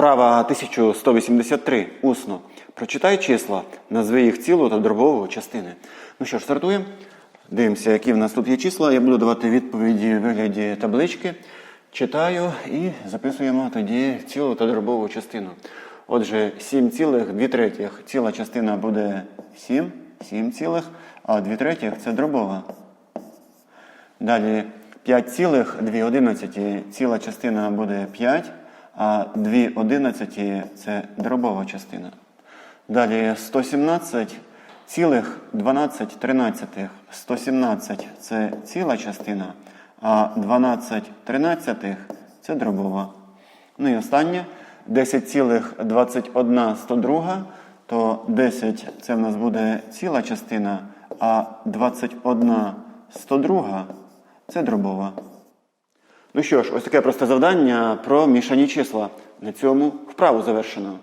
Вправа 1183. Усно. Прочитай числа, назви їх цілу та дробову частини. Ну що ж, стартуємо. Дивимося, які в нас тут є числа. Я буду давати відповіді в вигляді таблички. Читаю і записуємо тоді цілу та дробову частину. Отже, 7 цілих 2 третіх. Ціла частина буде 7, 7 цілих, а 2 третіх це дробова. Далі 5 цілих 2 одинадцяті. Ціла частина буде 5, а 2 одинадцяті це дробова частина. Далі 117 цілих 12 тринадцятих. 117 це ціла частина, а 12 тринадцятих це дробова. Ну і останнє 10 цілих 21 102, то 10 це в нас буде ціла частина, а 21 102 це дробова. Ну що ж, ось таке просте завдання про мішані числа. На цьому вправу завершено.